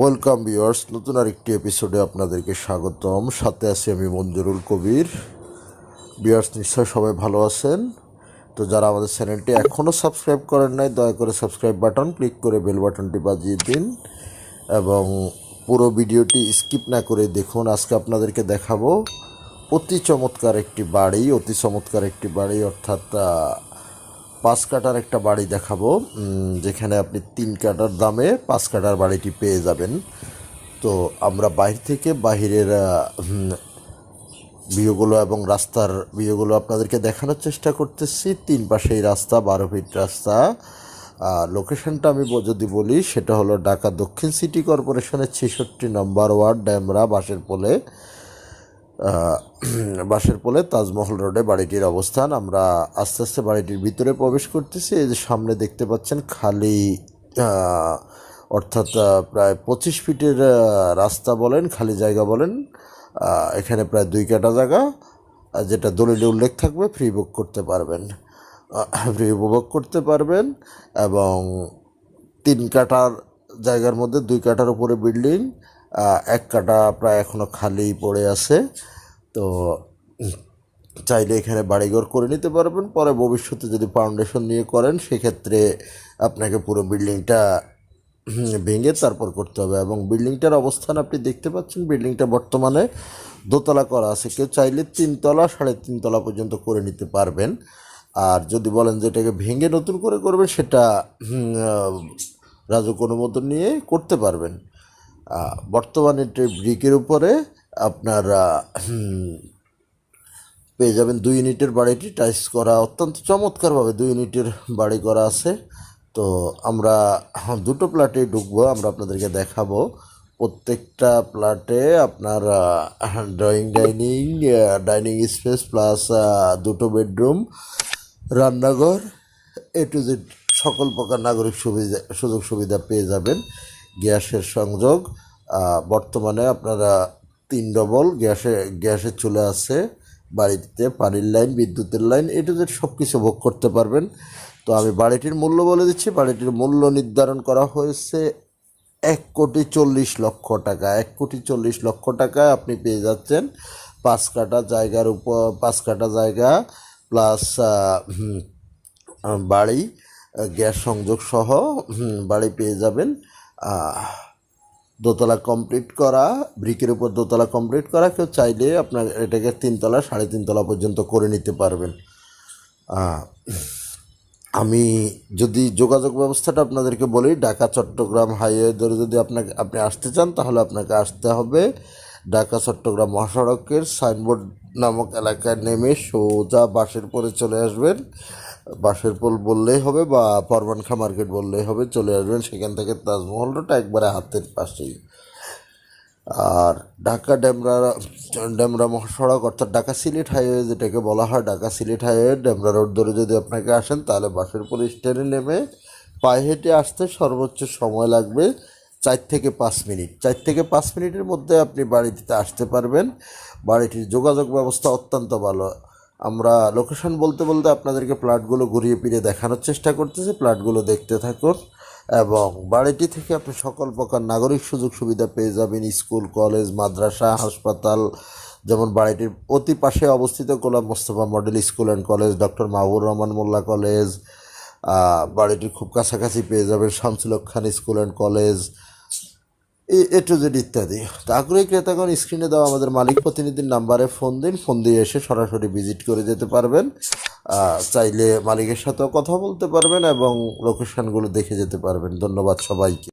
Welcome viewers নতুন আরেকটি এপিসোডে আপনাদেরকে স্বাগতম। সাথে আছি আমি মঞ্জুরুল কবির। ভিউয়ার্স নিশ্চয় সবাই ভালো আছেন? তো যারা আমাদের চ্যানেলটি এখনও সাবস্ক্রাইব করেন নাই, দয়া করে সাবস্ক্রাইব বাটন, ক্লিক করে বেল বাটনটি বাজিয়ে দিন। এবং পুরো ভিডিওটি স্কিপ না করে দেখুন। আজকে আপনাদেরকে দেখাবো অতি চমৎকার একটি বাড়ি, অতি চমৎকার একটি বাড়ি, অর্থাৎ পাঁচ কাটার একটা বাড়ি দেখাবো যেখানে আপনি তিন কাটার দামে পাঁচ কাটার বাড়িটি পেয়ে যাবেন। তো আমরা বাইরে থেকে বাহিরের ভিউগুলো এবং রাস্তার ভিউগুলো আপনাদেরকে দেখানোর চেষ্টা করতেছি। তিন পাশেই রাস্তা, বারো ফিট রাস্তা। লোকেশনটা আমি যদি বলি, সেটা হলো ঢাকা দক্ষিণ সিটি কর্পোরেশনের ছেষট্টি নম্বর ওয়ার্ড, ড্যামরা বাসের পোলে। বাসের পোলে তাজমহল রোডে বাড়িটির অবস্থান। আমরা আস্তে আস্তে বাড়িটির ভিতরে প্রবেশ করতেছি। এই যে সামনে দেখতে পাচ্ছেন খালি অর্থাৎ প্রায় পঁচিশ ফিটের রাস্তা বলেন, খালি জায়গা বলেন এখানে প্রায় দুই কাটা জায়গা যেটা দলিলে উল্লেখ থাকবে ফ্রি বুক করতে পারবেন। ফ্রি উপভোগ করতে পারবেন এবং তিন কাটার জায়গার মধ্যে দুই কাটার উপরে বিল্ডিং এক কাটা প্রায় এখনও খালি পড়ে আছে। তো চাইলে এখানে বাড়িঘর করে নিতে পারবেন। পরে ভবিষ্যতে যদি ফাউন্ডেশন নিয়ে করেন সেক্ষেত্রে আপনাকে পুরো বিল্ডিংটা ভেঙে তারপর করতে হবে। এবং বিল্ডিংটার অবস্থান আপনি দেখতে পাচ্ছেন বিল্ডিংটা বর্তমানে দোতলা করা আছে। কেউ চাইলে তিনতলা সাড়ে তিনতলা পর্যন্ত করে নিতে পারবেন। আর যদি বলেন যে এটাকে ভেঙে নতুন করে করবেন সেটা আহ, অনুমোদন নিয়ে করতে পারবেন। বর্তমানে ব্রিকের উপরে আপনার পেয়ে যাবেন দুই ইউনিটের বাড়িটি টাইস করা অত্যন্ত চমৎকারভাবে দুই ইউনিটের বাড়ি করা আছে। তো আমরা হ্যাঁ, দুটো প্লাটে ঢুকবো আমরা আপনাদেরকে দেখাবো। প্রত্যেকটা প্লাটে আপনার drawing dining dining space plus দুটো বেডরুম রান্নাঘর এ টু জেড সকল প্রকার নাগরিক সুবিধা সুযোগ সুবিধা পেয়ে যাবেন। গ্যাসের সংযোগ বর্তমানে আপনারা তিন ডবল গ্যাসে গ্যাসের চলে আছে বাড়িতে পানির লাইন, বিদ্যুতের লাইন, এ টু সব কিছু ভোগ করতে পারবেন। তো আমি বাড়িটির মূল্য বলে দিচ্ছি, বাড়িটির মূল্য নির্ধারণ করা হয়েছে এক কোটি চল্লিশ লক্ষ টাকা। এক কোটি চল্লিশ লক্ষ টাকায় আপনি পেয়ে যাচ্ছেন পাঁচ কাটা জায়গার উপর, পাঁচ কাটা জায়গা প্লাস বাড়ি গ্যাস সংযোগ সহ বাড়ি পেয়ে যাবেন। দোতলা কমপ্লিট করা ব্রিকের উপর দোতলা কমপ্লিট করা, কেউ চাইলে আপনার এটাকে তিনতলা, সাড়ে তিনতলা পর্যন্ত করে নিতে পারবেন। আমি যদি যোগাযোগ ব্যবস্থাটা আপনাদেরকে বলি, ঢাকা, চট্টগ্রাম হাইওয়ে ধরে যদি আপনাকে, আপনি আসতে চান, তাহলে আপনাকে আসতে হবে ঢাকা, চট্টগ্রাম মহাসড়কের সাইনবোর্ড নামক এলাকায় নেমে সোজা বাসের পরে চলে আসবেন। বাসের পোল বললেই হবে বা পরমানখা মার্কেট বললেই হবে, চলে আসবেন সেখান থেকে তাজমহল রোড একবারে হাতের পাশেই। আর ঢাকা ডেমরা ডেমরা মহাসড়ক অর্থাৎ ঢাকা সিলেট হাইওয়ে যেটাকে বলা হয়, ঢাকা সিলেট হাইওয়ে ডেমরা রোড ধরে যদি আপনাকে আসেন তাহলে বাসের পুলিশ স্ট্যান্ডে নেমে পায়ে হেঁটে আসতে সর্বোচ্চ সময় লাগবে চার থেকে পাঁচ মিনিট। চার থেকে পাঁচ মিনিটের মধ্যে আপনি বাড়িটিতে আসতে পারবেন। বাড়িটির যোগাযোগ ব্যবস্থা অত্যন্ত ভালো। আমরা লোকেশন বলতে বলতে আপনাদেরকে প্লাটগুলো ঘুরিয়ে ফিরে দেখানোর চেষ্টা করতেছি। প্লাটগুলো দেখতে থাকুন এবং বাড়িটি থেকে আপনি সকল প্রকার নাগরিক সুযোগ সুবিধা পেয়ে যাবেন। স্কুল কলেজ মাদ্রাসা, হাসপাতাল, যেমন বাড়িটির অতি পাশে অবস্থিত Golam Mostafa model school and college doctor Mahbur Rahman Molla college বাড়িটির খুব কাছাকাছি পেয়ে যাবেন Shamsulhaq Khan school and college A to Z ইত্যাদি। আগ্রহী ক্রেতাগণ স্ক্রিনে দেওয়া আমাদের মালিক প্রতিনিধির নাম্বারে ফোন দিন ফোন দিয়ে এসে সরাসরি ভিজিট করে যেতে পারবেন। চাইলে মালিকের সাথেও কথা বলতে পারবেন এবং লোকেশানগুলো দেখে যেতে পারবেন। ধন্যবাদ সবাইকে।